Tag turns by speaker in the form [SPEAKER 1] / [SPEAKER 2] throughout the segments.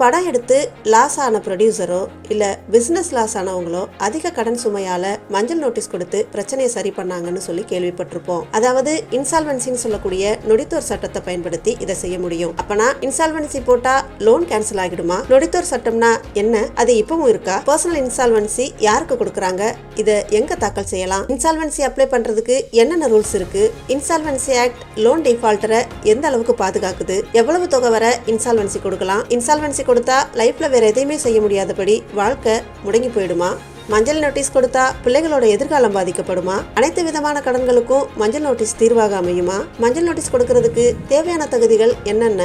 [SPEAKER 1] படம் எடுத்து லாஸ் ஆன ப்ரொடியூசரோ இல்லை பிஸ்னஸ் லாஸ் ஆனவங்களோ அதிக கடன் சுமையால் மஞ்சள் நோட்டீஸ் கொடுத்து பிரச்சனையை சரி பண்ணாங்கன்னு சொல்லி கேள்விப்பட்டிருப்போம். அதாவது இன்சால்வன்சின்னு சொல்லக்கூடிய நொடித்தோர் சட்டத்தை பயன்படுத்தி இதை செய்ய முடியும். அப்பனா இன்சால்வன்சி போட்டா லோன் கேன்சல் ஆகிடுமா? நொடித்தோர் சட்டம்னா என்ன? அது இப்பவும் இருக்கா? பர்சனல் இன்சால்வன்சி யாருக்கு கொடுக்குறாங்க? இதை எங்க தாக்கல் செய்யலாம்? இன்சால்வன்சி அப்ளை பண்றதுக்கு என்னென்ன ரூல்ஸ் இருக்கு? இன்சால்வன்சி ஆக்ட் லோன் டிஃபால்ட்டரை எந்த அளவுக்கு பாதுகாக்குது? எவ்வளவு தொகை வர இன்சால்வன்சி கொடுக்கலாம்? இன்சால்வன்சி கொடுத்தா லைஃப்ல வேற எதையுமே செய்ய முடியாதபடி வாழ்க்கை முடங்கி போயிடுமா? மஞ்சள் நோட்டீஸ் கொடுத்தா பிள்ளைகளோட எதிர்காலம் பாதிக்கப்படுமா? அனைத்து விதமான கடன்களுக்கும் மஞ்சள் நோட்டீஸ் தீர்வாக அமையுமா? மஞ்சள் நோட்டீஸ் கொடுக்கறதுக்கு தேவையான தகுதிகள் என்னென்ன?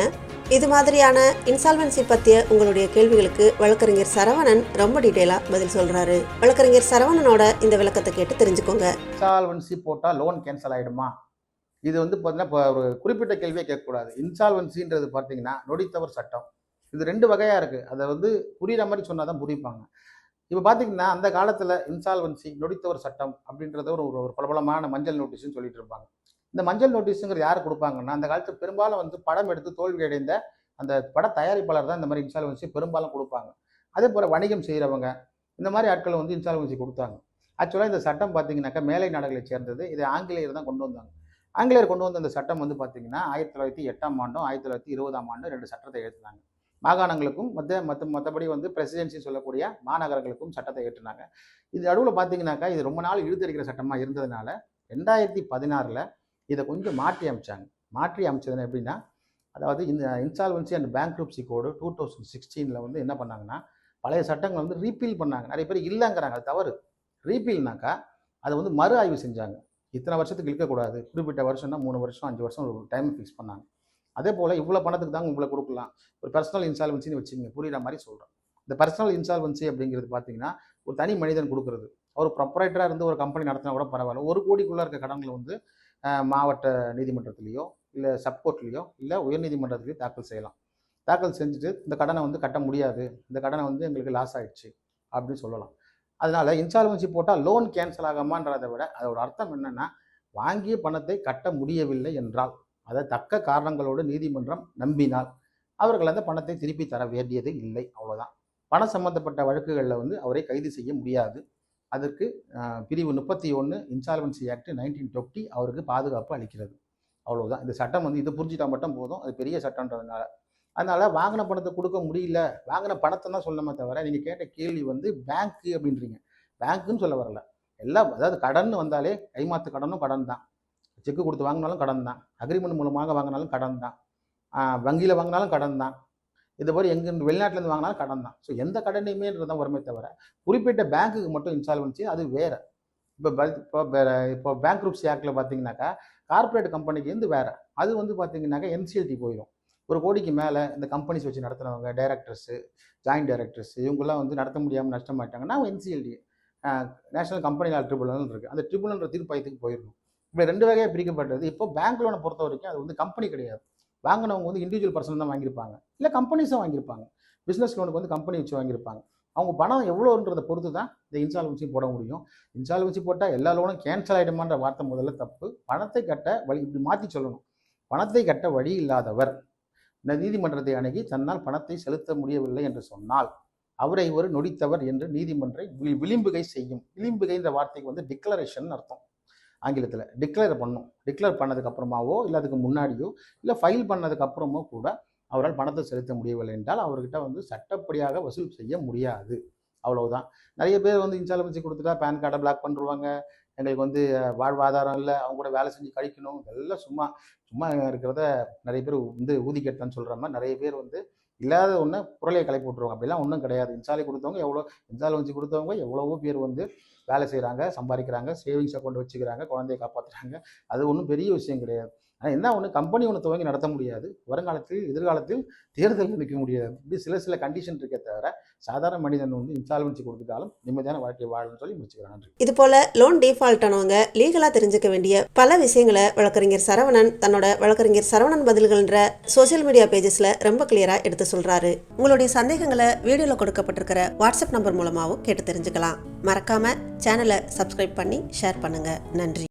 [SPEAKER 1] இது மாதிரியான இன்சால்வன்சி பத்திய உங்களுடைய கேள்விகளுக்கு வழக்கறிஞர் சரவணன் ரொம்ப டீட்டெயிலாக பதில் சொல்றாரு. வழக்கறிஞர் சரவணனோட இந்த விளக்கத்தை கேட்டு தெரிஞ்சுக்கோங்க.
[SPEAKER 2] இன்சால்வன்சி போட்டால் லோன் கேன்சல் ஆகிடுமா இது வந்து பார்த்தீங்கன்னா இப்போ ஒரு குறிப்பிட்ட கேள்வியே கேட்கக்கூடாது. இன்சால்வன்சின்றது பார்த்தீங்கன்னா நொடித்தவர் சட்டம். இது ரெண்டு வகையாக இருக்குது அதை வந்து புரியுற மாதிரி சொன்னால் தான் புரிப்பாங்க. இப்போ பார்த்தீங்கன்னா அந்த காலத்தில் இன்சால்வன்சி நொடித்தவர் சட்டம் அப்படின்றத ஒரு ஒரு பிரபலமான மஞ்சள் நோட்டீஸ்னு சொல்லிட்டு இருப்பாங்க. இந்த மஞ்சள் நோட்டீஸுங்கிறது யார் கொடுப்பாங்கன்னா அந்த காலத்தில் பெரும்பாலும் வந்து படம் எடுத்து தோல்வி அடைந்த அந்த பட தயாரிப்பாளர் தான் இந்த மாதிரி இன்சால்வன்சி பெரும்பாலும் கொடுப்பாங்க. அதே போல் வணிகம் செய்கிறவங்க இந்த மாதிரி ஆட்கள் வந்து இன்சால்வன்சி கொடுத்தாங்க. ஆக்சுவலாக இந்த சட்டம் பார்த்தீங்கன்னாக்கா மேலை நாடுகளை சேர்ந்தது இதை ஆங்கிலேயர் தான் கொண்டு வந்தாங்க. ஆங்கிலேயர் கொண்டு வந்த அந்த சட்டம் வந்து பார்த்தீங்கன்னா ஆயிரத்தி தொள்ளாயிரத்தி எட்டாம் ஆண்டும் ஆயிரத்தி தொள்ளாயிரத்தி இருபதாம் ஆண்டும் ரெண்டு சட்டத்தை எழுதினாங்க மாகாணங்களுக்கும் மற்ற மற்ற மற்றபடி வந்து பிரசிடென்சி சொல்லக்கூடிய மாநகரங்களுக்கும் சட்டத்தை ஏற்றினாங்க இது நடுவில் பார்த்தீங்கன்னாக்கா இது ரொம்ப நாள் இழுத்தடிக்கிற சட்டமாக இருந்ததுனால ரெண்டாயிரத்தி பதினாறில் இதை கொஞ்சம் மாற்றி அமைச்சாங்க. மாற்றி அமைச்சது எப்படின்னா அதாவது இந்த insolvency and bankruptcy code two thousand சிக்ஸ்டீனில் வந்து என்ன பண்ணாங்கன்னா பழைய சட்டங்கள் வந்து ரீபீல் பண்ணாங்க. நிறைய பேர் இல்லைங்கிறாங்க. அது தவறு. ரீபீல்னாக்கா அதை வந்து மறு ஆய்வு செஞ்சாங்க. இத்தனை வருஷத்துக்கு இழுக்கக்கூடாது குறிப்பிட்ட வருஷம்னா மூணு வருஷம் அஞ்சு வருஷம் ஒரு டைம் ஃபிக்ஸ் பண்ணாங்க. அதே போல் இவ்வளோ பணத்துக்கு தாங்க உங்களை கொடுக்கலாம். ஒரு பர்சனல் இன்சால்வன்சின்னு வச்சுங்க புரியுற மாதிரி சொல்கிறோம் இந்த பர்சனல் இன்சால்வன்சி அப்படிங்கிறது பார்த்தீங்கன்னா ஒரு தனி மனிதன் கொடுக்குறது. அவர் ப்ரொப்பரேட்டராக இருந்து ஒரு கம்பெனி நடத்தினா கூட பரவாயில்ல. ஒரு கோடிக்குள்ளே இருக்க கடன்களை வந்து மாவட்ட நீதிமன்றத்திலேயோ இல்லை சப்கோர்ட்லேயோ இல்லை உயர்நீதிமன்றத்திலேயோ தாக்கல் செய்யலாம். தாக்கல் செஞ்சுட்டு இந்த கடனை வந்து கட்ட முடியாது. இந்த கடனை வந்து எங்களுக்கு லாஸ் ஆகிடுச்சு அப்படின்னு சொல்லலாம். அதனால் இன்சால்வன்சி போட்டால் லோன் கேன்சல் ஆகாமான்றதை விட அதோட அர்த்தம் என்னென்னா வாங்கிய பணத்தை கட்ட முடியவில்லை என்றால் அதை தக்க காரணங்களோடு நீதிமன்றம் நம்பினால் அவர்கள் அந்த பணத்தை திருப்பி தர வேண்டியது இல்லை அவ்வளோதான் பணம் சம்பந்தப்பட்ட வழக்குகளில் வந்து அவரை கைது செய்ய முடியாது. அதற்கு பிரிவு முப்பத்தி ஒன்று இன்சால்வன்சி ஆக்ட் நைன்டீன் டுவெண்ட்டி அவருக்கு பாதுகாப்பு அளிக்கிறது. அவ்வளோதான் இந்த சட்டம் வந்து இது புரிஞ்சுட்டா மட்டும் போதும். அது பெரிய சட்டம்ன்றதுனால. அதனால் வாங்கின பணத்தை கொடுக்க முடியல. வாங்கின பணத்தை தான் சொல்லணுமே தவிர நீங்கள் கேட்ட கேள்வி வந்து பேங்க்கு அப்படின்றீங்க. பேங்க்குன்னு சொல்ல வரல. எல்லாம் அதாவது கடன் வந்தாலே கைமாத்து கடனும் கடன் தான். செக்கு கொடுத்து வாங்கினாலும் கடன் தான். அக்ரிமெண்ட் மூலமாக வாங்கினாலும் கடன் தான். வங்கியில் வாங்கினாலும் கடன் தான். இது மாதிரி எங்கே வெளிநாட்டிலேருந்து வாங்கினாலும் கடன் தான். ஸோ எந்த கடனையுமேன்றது தான் வருமே தவிர குறிப்பிட்ட பேங்க்குக்கு மட்டும் இன்சால்வன்சி அது வேற. இப்போ இப்போ இப்போ பேங்க் குரூப்ஸ் ஆக்டில் பார்த்தீங்கன்னாக்கா கார்ப்பரேட் கம்பெனிக்கு இருந்து வேற. அது வந்து பார்த்தீங்கன்னாக்கா என்சிஎல்டி போயிடும் ஒரு கோடிக்கு மேலே இந்த கம்பெனிஸ் வச்சு நடத்துனவங்க டைரக்டர்ஸு ஜாயிண்ட் டைரக்டர்ஸ் இவங்கெல்லாம் வந்து நடத்த முடியாமல் நஷ்டமாயிட்டாங்கன்னா NCLT national company law tribunal இருக்குது அந்த ட்ரிபுனல் தீர்ப்பாயத்துக்கு போயிடணும் இப்படி ரெண்டு வகையாக பிரிக்கப்பட்டது இப்போ பேங்க் லோனை பொறுத்த வரைக்கும் அது வந்து கம்பெனி கிடையாது. வாங்கினவங்க வந்து இண்டிவிஜுவல் பர்சன் தான் வாங்கியிருப்பாங்க. இல்லை கம்பெனிஸும் வாங்கியிருப்பாங்க. பிஸ்னஸ் லோனுக்கு வந்து கம்பெனி வச்சு வாங்கியிருப்பாங்க. அவங்க பணம் எவ்வளோன்றதை பொறுத்து தான் இந்த இன்சால்வன்சி போட முடியும். இன்சால்வன்சி போட்டால் எல்லா லோனும் கேன்சல் ஆகிடுமான்ற வார்த்தை முதல்ல தப்பு. பணத்தை கட்ட வழி இப்படி மாற்றி சொல்லணும். பணத்தை கட்ட வழி இல்லாதவர். இந்த நீதிமன்றத்தை அணுகி தன்னால் பணத்தை செலுத்த முடியவில்லை என்று சொன்னால் அவரை ஒரு நொடித்தவர் என்று நீதிமன்றை விளிம்புகை செய்யும். விளிம்புகைன்ற வார்த்தைக்கு வந்து டிக்ளரேஷன் அர்த்தம். ஆங்கிலத்தில் டிக்ளேர் பண்ணும். டிக்ளேர் பண்ணதுக்கப்புறமாவோ இல்லை அதுக்கு முன்னாடியோ இல்லை ஃபைல் பண்ணதுக்கப்புறமோ கூட அவரால் பணத்தை செலுத்த முடியவில்லை என்றால் அவர்கிட்ட வந்து சட்டப்படியாக வசூல் செய்ய முடியாது. அவ்வளவுதான். நிறைய பேர் வந்து இன்சால்வன்சி கொடுத்துட்டா பேன் கார்டை பிளாக் பண்ணிருவாங்க. எங்களுக்கு வந்து வாழ்வாதாரம் இல்லை. அவங்க கூட வேலை செஞ்சு கழிக்கணும். இதெல்லாம் சும்மா சும்மா இருக்கிறத நிறைய பேர் வந்து ஊதி கெட்டான்னு சொல்கிற மாதிரி நிறைய பேர் வந்து இல்லாத ஒன்று புரளையை கிளப்பி விட்ருவாங்க அப்படிலாம் ஒன்றும் கிடையாது. இன்சாலி கொடுத்தவங்க எவ்வளோ இன்சால்வன்சி கொடுத்தவங்க எவ்வளவோ பேர் வந்து வேலை செய்கிறாங்க சம்பாதிக்கிறாங்க சேவிங்ஸ் அக்கௌண்ட் வச்சுக்கிறாங்க குழந்தைய காப்பாற்றுறாங்க அது ஒன்றும் பெரிய விஷயம் கிடையாது. ஆனால் என்ன ஒன்று கம்பெனி ஒன்று துவங்கி நடத்த முடியாது. வருங்காலத்தில் எதிர்காலத்தில் தேர்தலில் நிற்க முடியாது. இப்படி சில சில கண்டிஷன் இருக்க தவிர சாதாரண மனிதன் வந்து இன்சால்வன்சி கொடுத்துட்டாலும் நிம்மதியான வாழ்க்கை வாழணும்னு சொல்லி முடிச்சுக்கிறேன்.
[SPEAKER 1] இது போல லோன் டிஃபால்ட் ஆனவங்க லீகலாக தெரிஞ்சுக்க வேண்டிய பல விஷயங்களை வழக்கறிஞர் சரவணன் தன்னோட வழக்கறிஞர் சரவணன் பதில்கள்ன்ற சோஷியல் மீடியா பேஜஸ்ல ரொம்ப கிளியரா எடுத்து சொல்றாரு. உங்களுடைய சந்தேகங்களை வீடியோல கொடுக்கப்பட்டிருக்கிற வாட்ஸ்அப் நம்பர் மூலமாகவும் கேட்டு தெரிஞ்சுக்கலாம். மறக்காம சேனலை சப்ஸ்கிரைப் பண்ணி ஷேர் பண்ணுங்க. நன்றி.